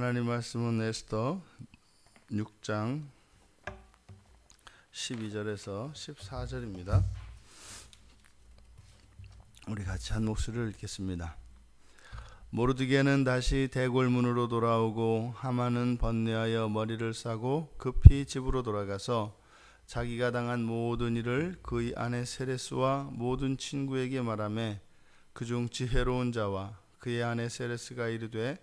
하나님 말씀은 에스더 6장 12절에서 14절입니다. 우리 같이 한 목소리를 읽겠습니다. 모르드게는 다시 대궐문으로 돌아오고 하만은 번뇌하여 머리를 싸고 급히 집으로 돌아가서 자기가 당한 모든 일을 그의 아내 세레스와 모든 친구에게 말하며 그중 지혜로운 자와 그의 아내 세레스가 이르되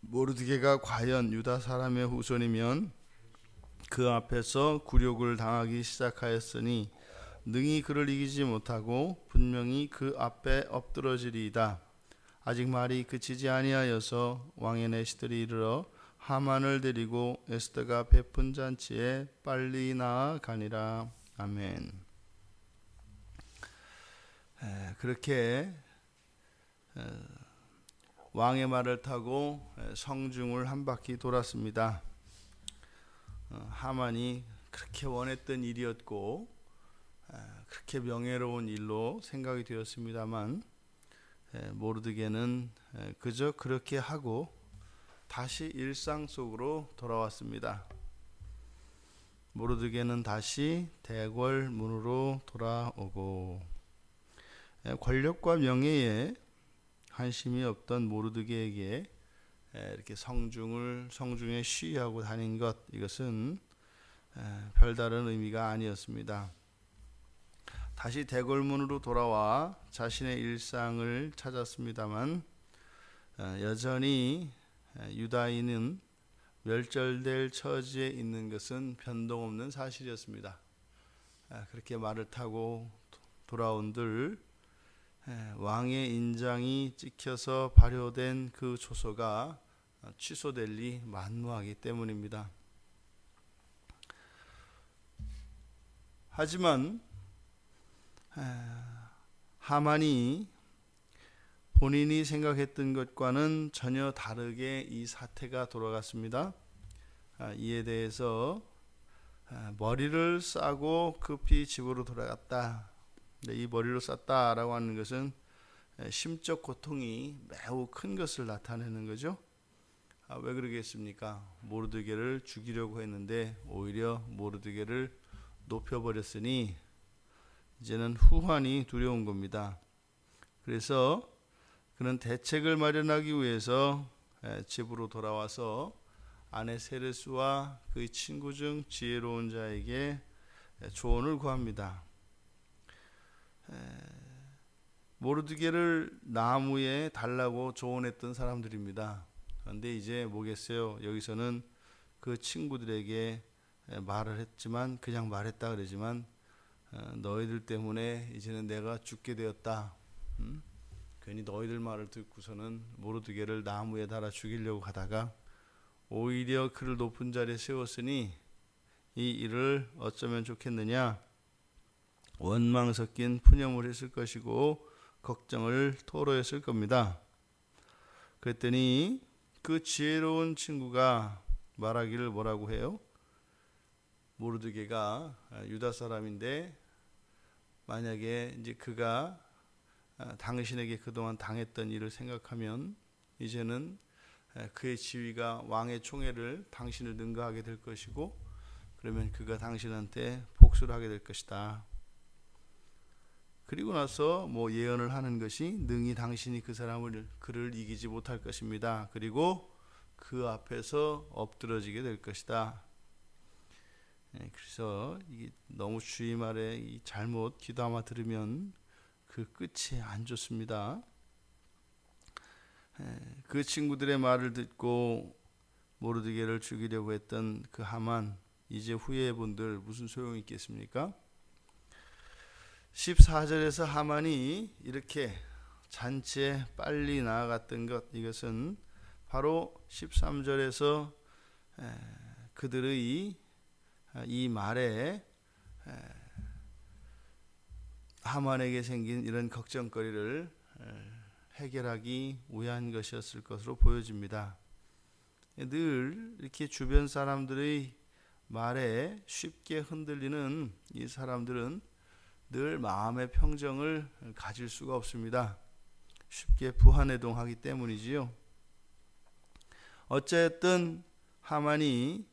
모르드게가 과연 유다 사람의 후손이면 그 앞에서 굴욕을 당하기 시작하였으니 능히 그를 이기지 못하고 분명히 그 앞에 엎드러지리이다. 아직 말이 그치지 아니하여서 왕의 내시들이 이르러 하만을 데리고 에스더가 베푼 잔치에 빨리 나아가니라. 아멘. 에, 그렇게 에, 왕의 말을 타고 성중을 한 바퀴 돌았습니다. 어, 하만이 그렇게 원했던 일이었고 그렇게 명예로운 일로 생각이 되었습니다만 모르드게는 그저 그렇게 하고 다시 일상 속으로 돌아왔습니다. 모르드게는 다시 대궐 문으로 돌아오고 권력과 명예에 관심이 없던 모르드게에게 이렇게 성중을 성중에 시위하고 다닌 것 이것은 별다른 의미가 아니었습니다. 다시 대궐문으로 돌아와 자신의 일상을 찾았습니다만 여전히 유다인은 멸절될 처지에 있는 것은 변동없는 사실이었습니다. 그렇게 말을 타고 돌아온들 왕의 인장이 찍혀서 발효된 그 조서가 취소될 리 만무하기 때문입니다. 하지만 하만이 본인이 생각했던 것과는 전혀 다르게 이 사태가 돌아갔습니다. 아, 이에 대해서 머리를 싸고 급히 집으로 돌아갔다. 이 머리로 쌌다라고 하는 것은 심적 고통이 매우 큰 것을 나타내는 거죠. 아, 왜 그러겠습니까? 모르드게를 죽이려고 했는데 오히려 모르드게를 높여버렸으니 이제는 후환이 두려운 겁니다. 그래서 그는 대책을 마련하기 위해서 집으로 돌아와서 아내 세르스와 그의 친구 중 지혜로운 자에게 조언을 구합니다. 모르드게를 나무에 달라고 조언했던 사람들입니다. 그런데 이제 뭐겠어요? 여기서는 그 친구들에게 말을 했지만 그냥 말했다 그러지만 어, 너희들 때문에 이제는 내가 죽게 되었다. 음? 괜히 너희들 말을 듣고서는 모르드게를 나무에 달아 죽이려고 하다가 오히려 그를 높은 자리에 세웠으니 이 일을 어쩌면 좋겠느냐? 원망 섞인 푸념을 했을 것이고 걱정을 토로했을 겁니다. 그랬더니 그 지혜로운 친구가 말하기를 뭐라고 해요? 모르드게가 유다 사람인데 만약에 이제 그가 당신에게 그동안 당했던 일을 생각하면 이제는 그의 지위가 왕의 총애를 당신을 능가하게 될 것이고 그러면 그가 당신한테 복수를 하게 될 것이다. 그리고 나서 뭐 예언을 하는 것이 능히 당신이 그 사람을 그를 이기지 못할 것입니다. 그리고 그 앞에서 엎드러지게 될 것이다. 예, 그래서 너무 주의 말에 잘못 기도하마 들으면 그 끝이 안 좋습니다. 예, 그 친구들의 말을 듣고 모르드게를 죽이려고 했던 그 하만 이제 후회 분들 무슨 소용이 있겠습니까? 14절에서 하만이 이렇게 잔치에 빨리 나아갔던 것 이것은 바로 13절에서 그들의 이 말에 하만에게 생긴 이런 걱정거리를 해결하기 위한 것이었을 것으로 보여집니다. 늘 이렇게 주변 사람들의 말에 쉽게 흔들리는 이 사람들은 늘 마음의 평정을 가질 수가 없습니다. 쉽게 부한해동하기 때문이지요. 어쨌든 하만이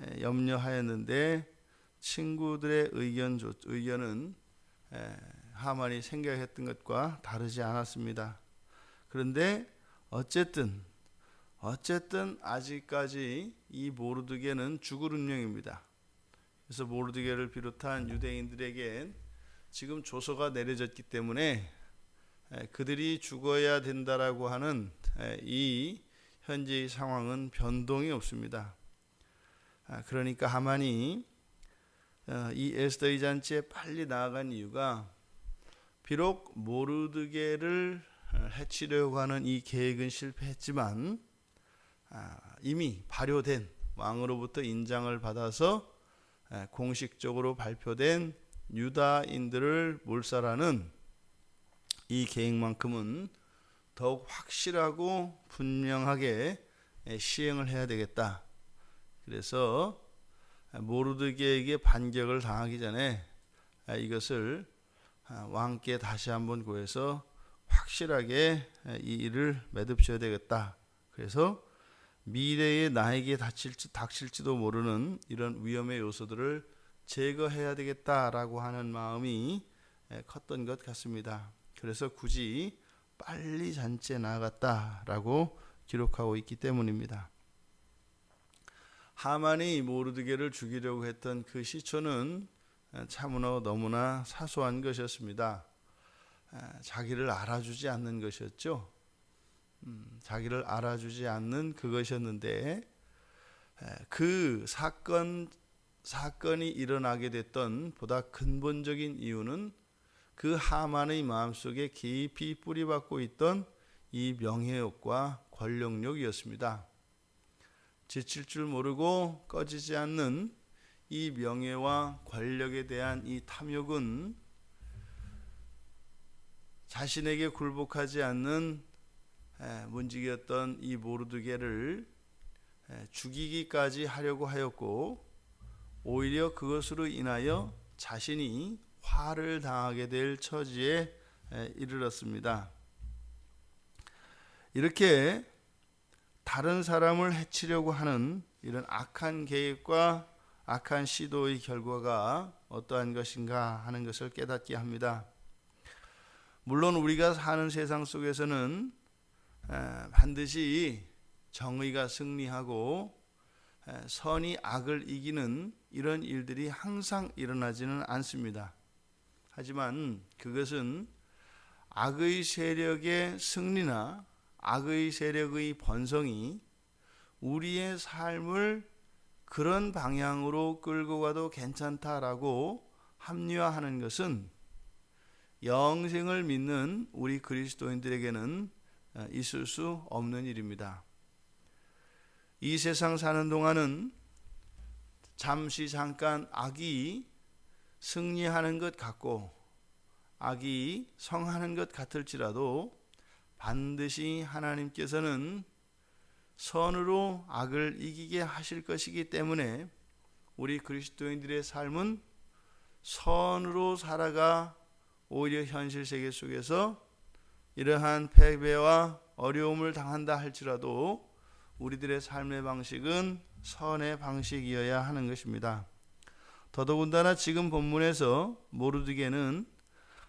에, 염려하였는데 친구들의 의견 의견은 에, 하만이 생각했던 것과 다르지 않았습니다. 그런데 어쨌든 어쨌든 아직까지 이 모르드게는 죽을 운명입니다. 그래서 모르드게를 비롯한 유대인들에게 지금 조서가 내려졌기 때문에 에, 그들이 죽어야 된다라고 하는 에, 이 현재의 상황은 변동이 없습니다. 아, 그러니까 하만이 어, 이 에스더의 잔치에 빨리 나아간 이유가 비록 모르드게를 어, 해치려고 하는 이 계획은 실패했지만 아, 이미 발효된 왕으로부터 인장을 받아서 에, 공식적으로 발표된 유다인들을 몰살하는 이 계획만큼은 더욱 확실하고 분명하게 에, 시행을 해야 되겠다. 그래서 모르드게에게 반격을 당하기 전에 아, 이것을 아, 왕께 다시 한번 구해서 확실하게 이 일을 매듭셔야 되겠다. 그래서 미래에 나에게 닥칠지, 닥칠지도 모르는 이런 위험의 요소들을 제거해야 되겠다라고 하는 마음이 컸던 것 같습니다. 그래서 굳이 빨리 잔치에 나갔다라고 기록하고 있기 때문입니다. 하만이 모르드게를 죽이려고 했던 그 시초는 참으로 너무나 사소한 것이었습니다. 자기를 알아주지 않는 것이었죠. 음, 자기를 알아주지 않는 그것이었는데 그 사건 사건이 일어나게 됐던 보다 근본적인 이유는 그 하만의 마음속에 깊이 뿌리박고 있던 이 명예욕과 권력욕이었습니다. 지칠 줄 모르고 꺼지지 않는 이 명예와 권력에 대한 이 탐욕은 자신에게 굴복하지 않는 문지기였던 이 모르드게를 죽이기까지 하려고 하였고 오히려 그것으로 인하여 자신이 화를 당하게 될 처지에 이르렀습니다. 이렇게 다른 사람을 해치려고 하는 이런 악한 계획과 악한 시도의 결과가 어떠한 것인가 하는 것을 깨닫게 합니다. 물론 우리가 사는 세상 속에서는 반드시 정의가 승리하고 선이 악을 이기는 이런 일들이 항상 일어나지는 않습니다. 하지만 그것은 악의 세력의 승리나 악의 세력의 번성이 우리의 삶을 그런 방향으로 끌고 가도 괜찮다라고 합리화하는 것은 영생을 믿는 우리 그리스도인들에게는 어, 있을 수 없는 일입니다. 이 세상 사는 동안은 잠시 잠깐 악이 승리하는 것 같고 악이 성하는 것 같을지라도 반드시 하나님께서는 선으로 악을 이기게 하실 것이기 때문에 우리 그리스도인들의 삶은 선으로 살아가 오히려 현실 세계 속에서 이러한 패배와 어려움을 당한다 할지라도 우리들의 삶의 방식은 선의 방식이어야 하는 것입니다. 더더군다나 지금 본문에서 모르드게는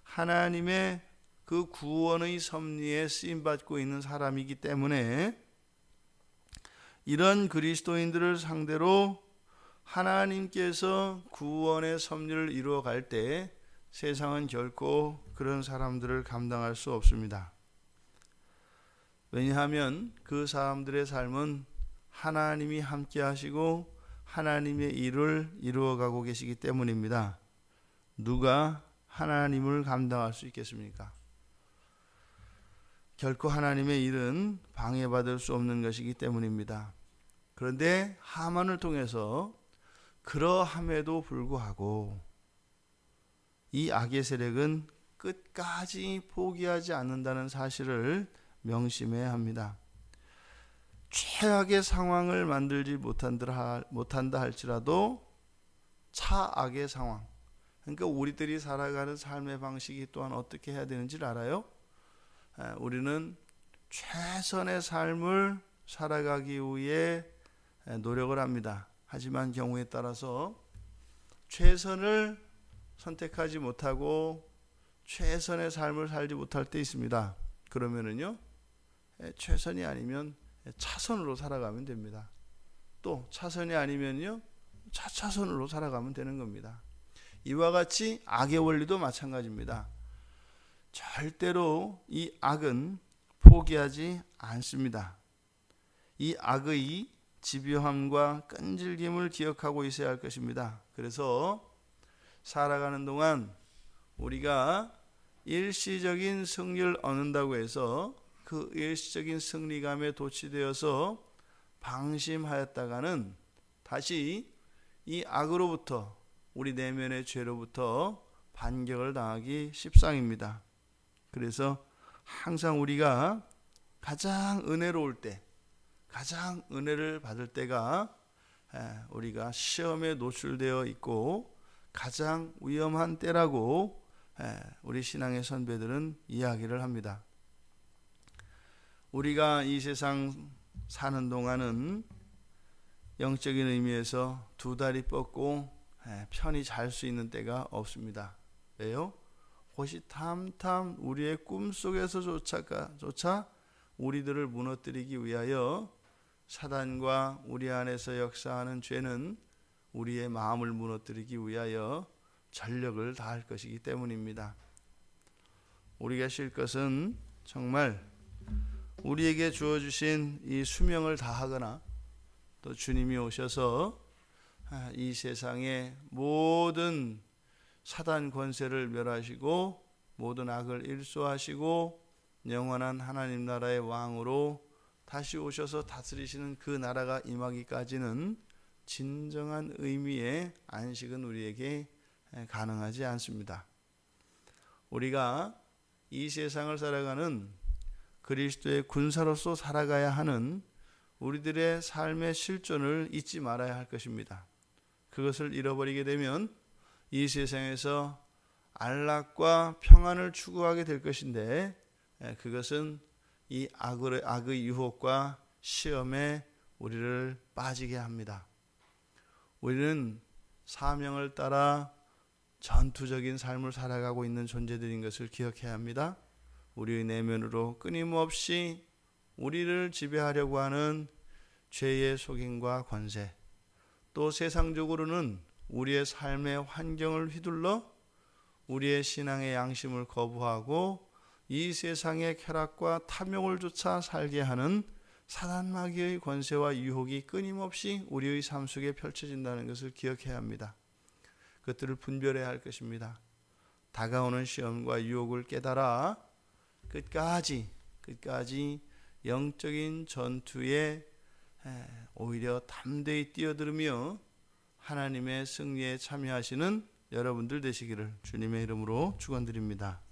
하나님의 그 구원의 섭리에 쓰임 받고 있는 사람이기 때문에 이런 그리스도인들을 상대로 하나님께서 구원의 섭리를 이루어 갈 때 세상은 결코 그런 사람들을 감당할 수 없습니다. 왜냐하면 그 사람들의 삶은 하나님이 함께 하시고 하나님의 일을 이루어 가고 계시기 때문입니다. 누가 하나님을 감당할 수 있겠습니까? 결코 하나님의 일은 방해받을 수 없는 것이기 때문입니다. 그런데 하만을 통해서 그러함에도 불구하고 이 악의 세력은 끝까지 포기하지 않는다는 사실을 명심해야 합니다. 최악의 상황을 만들지 못한다 할지라도 차악의 상황. 그러니까 우리들이 살아가는 삶의 방식이 또한 어떻게 해야 되는지를 알아요? 우리는 최선의 삶을 살아가기 위해 노력을 합니다. 하지만 경우에 따라서 최선을 선택하지 못하고 최선의 삶을 살지 못할 때 있습니다. 그러면은요, 최선이 아니면 차선으로 살아가면 됩니다. 또 차선이 아니면요, 차차선으로 살아가면 되는 겁니다. 이와 같이 악의 원리도 마찬가지입니다. 절대로 이 악은 포기하지 않습니다. 이 악의 집요함과 끈질김을 기억하고 있어야 할 것입니다. 그래서 살아가는 동안 우리가 일시적인 승리를 얻는다고 해서 그 일시적인 승리감에 도취되어서 방심하였다가는 다시 이 악으로부터 우리 내면의 죄로부터 반격을 당하기 십상입니다. 그래서 항상 우리가 가장 은혜로울 때, 가장 은혜를 받을 때가 우리가 시험에 노출되어 있고 가장 위험한 때라고 우리 신앙의 선배들은 이야기를 합니다. 우리가 이 세상 사는 동안은 영적인 의미에서 두 다리 뻗고 편히 잘 수 있는 때가 없습니다. 왜요? 호시탐탐 우리의 꿈속에서조차가 조차 우리들을 무너뜨리기 위하여 사단과 우리 안에서 역사하는 죄는 우리의 마음을 무너뜨리기 위하여 전력을 다할 것이기 때문입니다. 우리가 쉴 것은 정말 우리에게 주어 주신 이 수명을 다하거나 또 주님이 오셔서 이 세상의 모든 사단 권세를 멸하시고 모든 악을 일소하시고 영원한 하나님 나라의 왕으로 다시 오셔서 다스리시는 그 나라가 임하기까지는 진정한 의미의 안식은 우리에게 가능하지 않습니다. 우리가 이 세상을 살아가는 그리스도의 군사로서 살아가야 하는 우리들의 삶의 실존을 잊지 말아야 할 것입니다. 그것을 잃어버리게 되면 이 세상에서 안락과 평안을 추구하게 될 것인데 그것은 이 악의, 악의 유혹과 시험에 우리를 빠지게 합니다. 우리는 사명을 따라 전투적인 삶을 살아가고 있는 존재들인 것을 기억해야 합니다. 우리의 내면으로 끊임없이 우리를 지배하려고 하는 죄의 속임과 권세, 또 세상적으로는 우리의 삶의 환경을 휘둘러 우리의 신앙의 양심을 거부하고 이 세상의 쾌락과 탐욕을 조차 살게 하는 사단 마귀의 권세와 유혹이 끊임없이 우리의 삶 속에 펼쳐진다는 것을 기억해야 합니다. 그것들을 분별해야 할 것입니다. 다가오는 시험과 유혹을 깨달아 끝까지 끝까지 영적인 전투에 오히려 담대히 뛰어들으며 하나님의 승리에 참여하시는 여러분들 되시기를 주님의 이름으로 축원드립니다.